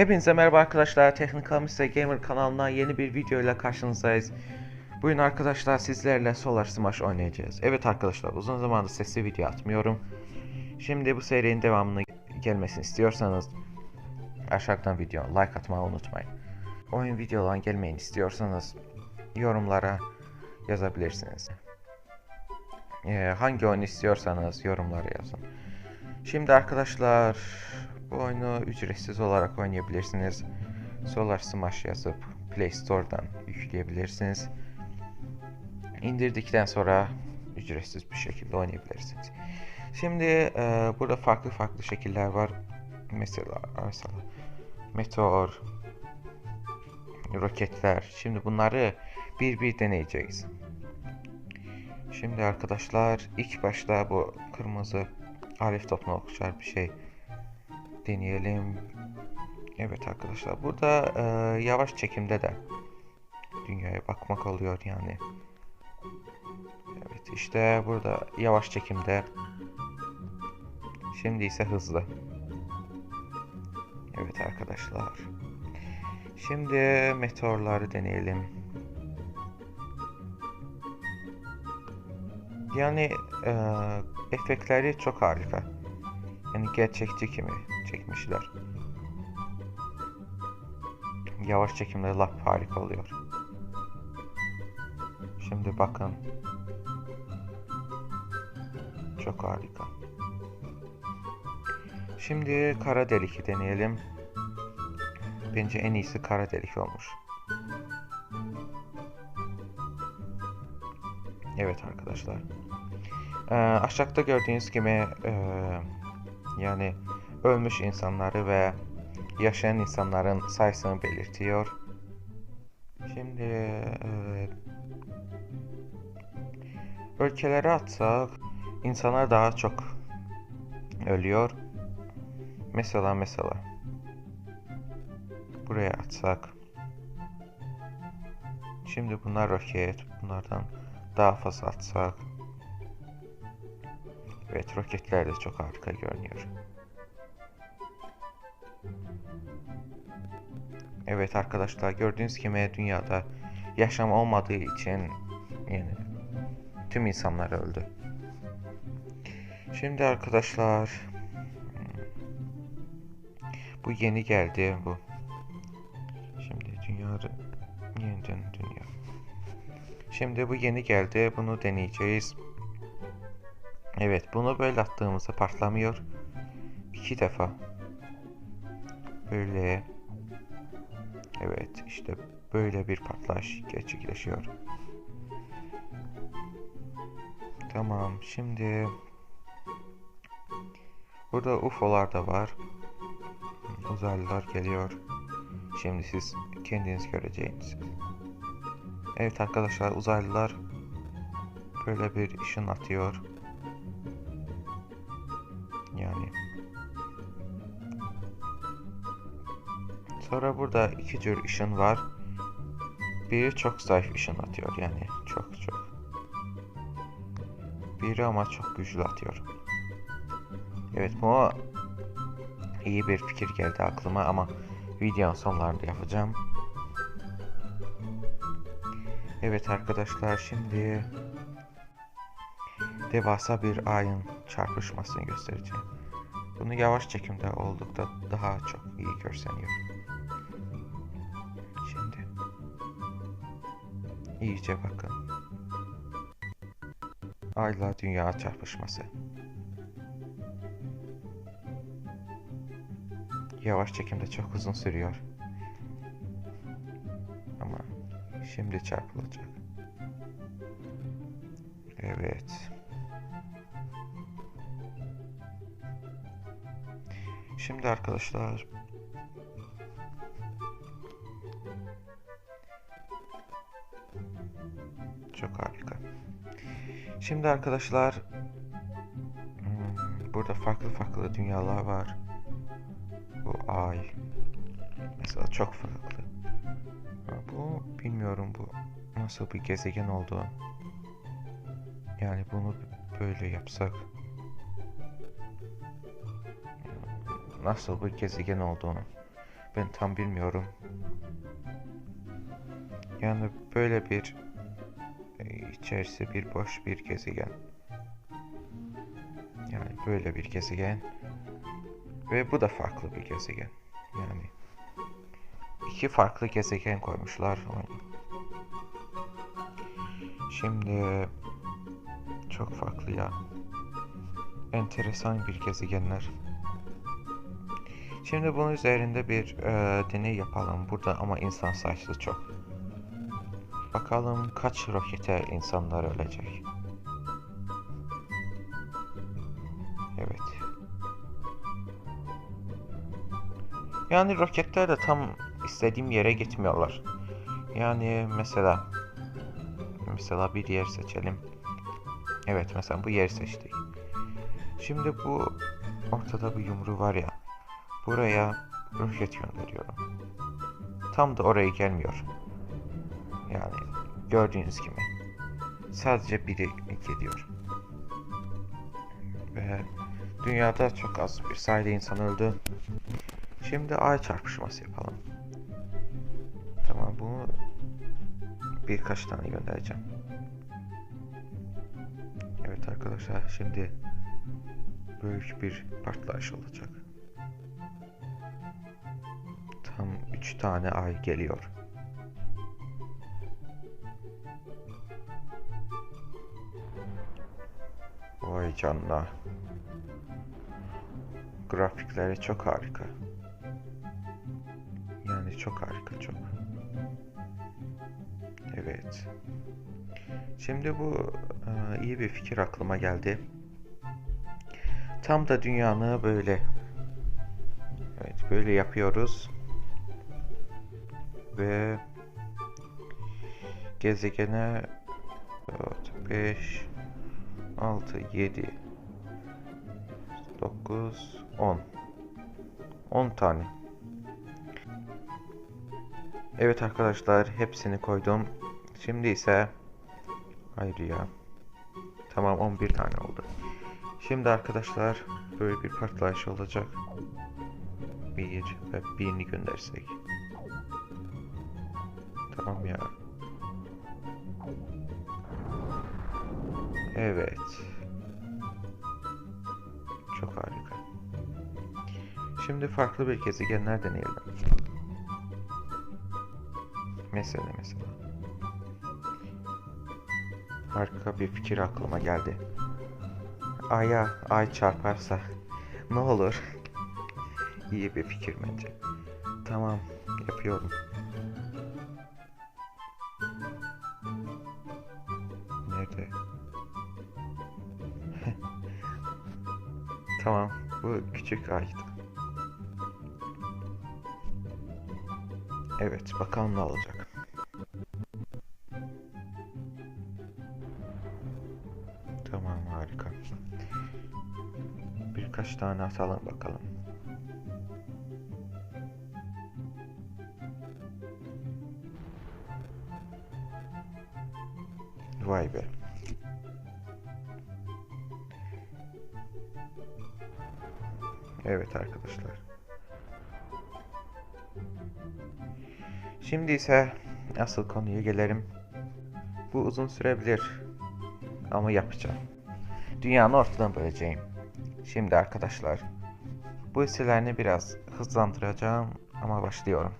Hepinize merhaba arkadaşlar. Technical Mr. Gamer kanalına yeni bir video ile karşınızdayız. Bugün arkadaşlar sizlerle Solar Smash oynayacağız. Evet arkadaşlar uzun zamandır sesli video atmıyorum. Şimdi bu serinin devamını gelmesini istiyorsanız aşağıdan video like atmayı unutmayın. Oyun videoların gelmeyini istiyorsanız yorumlara yazabilirsiniz. Ee, hangi oyun istiyorsanız yorumlara yazın. Şimdi arkadaşlar bu oyunu ücretsiz olarak oynayabilirsiniz. Solar Smash yazıp Play Store'dan yükleyebilirsiniz. İndirdikten sonra ücretsiz bir şekilde oynayabilirsiniz. Şimdi e, burada farklı farklı şekiller var. Mesela mesela meteor, roketler. Şimdi bunları bir bir deneyeceğiz. Şimdi arkadaşlar ilk başta bu kırmızı alif topuna okşar bir şey deneyelim. Evet arkadaşlar burada e, yavaş çekimde de dünyaya bakmak oluyor yani. Evet işte burada yavaş çekimde. Şimdi ise hızlı. Evet arkadaşlar. Şimdi meteorları deneyelim. Yani e, efektleri çok harika. Yani gerçekçi kimi çekmişler. Yavaş çekimde lap harika oluyor. Şimdi bakın. Çok harika. Şimdi kara delik deneyelim. Bence en iyisi kara delik olmuş. Evet arkadaşlar. Ee, aşağıda gördüğünüz gibi e, yani ölmüş insanları ve yaşayan insanların sayısını belirtiyor. Şimdi e, ülkelere atsak insanlar daha çok ölüyor. Mesela mesela buraya atsak şimdi bunlar roket bunlardan daha fazla atsak Evet roketler de çok harika görünüyor. Evet arkadaşlar gördüğünüz gibi dünyada yaşam olmadığı için yani tüm insanlar öldü. Şimdi arkadaşlar bu yeni geldi bu. Şimdi dünya yeniden dünya. Şimdi bu yeni geldi. Bunu deneyeceğiz. Evet bunu böyle attığımızda patlamıyor. İki defa. Böyle. Evet işte böyle bir patlaş gerçekleşiyor. Tamam şimdi burada UFO'lar da var. Uzaylılar geliyor. Şimdi siz kendiniz göreceksiniz. Evet arkadaşlar uzaylılar böyle bir ışın atıyor. Sonra burada iki tür ışın var. Biri çok zayıf ışın atıyor yani çok çok. Biri ama çok güçlü atıyor. Evet bu iyi bir fikir geldi aklıma ama videonun sonlarında yapacağım. Evet arkadaşlar şimdi devasa bir ayın çarpışmasını göstereceğim. Bunu yavaş çekimde oldukça daha çok iyi görseniyor. İyice bakın. Ayla dünya çarpışması. Yavaş çekimde çok uzun sürüyor. Ama şimdi çarpılacak. Evet. Şimdi arkadaşlar çok harika. Şimdi arkadaşlar hmm, burada farklı farklı dünyalar var. Bu ay mesela çok farklı. Bu bilmiyorum bu nasıl bir gezegen oldu. Yani bunu böyle yapsak nasıl bir gezegen olduğunu Ben tam bilmiyorum. Yani böyle bir içerisi bir boş bir gezegen. Yani böyle bir gezegen. Ve bu da farklı bir gezegen. Yani iki farklı gezegen koymuşlar. Şimdi çok farklı ya. Enteresan bir gezegenler. Şimdi bunun üzerinde bir e, deney yapalım burada ama insan sayısı çok. Bakalım kaç rokete insanlar ölecek. Evet. Yani roketler de tam istediğim yere gitmiyorlar. Yani mesela mesela bir yer seçelim. Evet mesela bu yeri seçtik. Şimdi bu ortada bir yumru var ya. Buraya roket gönderiyorum. Tam da oraya gelmiyor. Yani gördüğünüz gibi. Sadece biri gidiyor. Ve dünyada çok az bir sayıda insan öldü. Şimdi ay çarpışması yapalım. Tamam bunu birkaç tane göndereceğim. Evet arkadaşlar şimdi büyük bir patlayış olacak. Tam 3 tane ay geliyor. Vay canına. Grafikleri çok harika. Yani çok harika çok. Evet. Şimdi bu e, iyi bir fikir aklıma geldi. Tam da dünyanı böyle Evet böyle yapıyoruz. Ve gezegene 4, 5 6, 7 9 10 10 tane. Evet arkadaşlar hepsini koydum. Şimdi ise hayır ya. Tamam 11 tane oldu. Şimdi arkadaşlar böyle bir patlayış olacak. Bir ve birini göndersek. Tamam ya. Evet. Çok harika. Şimdi farklı bir gezegenler deneyelim. Mesela mesela. Harika bir fikir aklıma geldi. Ay'a ay çarparsa ne olur? İyi bir fikir bence. Tamam, yapıyorum. Tamam, bu küçük aydı. Evet, bakalım ne olacak. Tamam, harika. Birkaç tane atalım bakalım. Vay be. Evet arkadaşlar. Şimdi ise asıl konuya gelelim. Bu uzun sürebilir. Ama yapacağım. Dünyanın ortadan böleceğim. Şimdi arkadaşlar. Bu hisselerini biraz hızlandıracağım ama başlıyorum.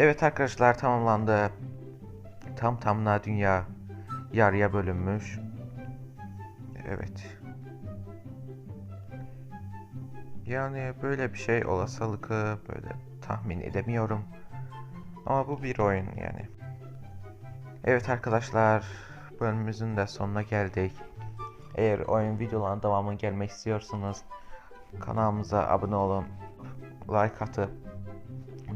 Evet arkadaşlar tamamlandı. Tam tamına dünya yarıya bölünmüş. Evet. Yani böyle bir şey olasılıkı böyle tahmin edemiyorum. Ama bu bir oyun yani. Evet arkadaşlar bölümümüzün de sonuna geldik. Eğer oyun videolarının devamını gelmek istiyorsanız kanalımıza abone olun, like atıp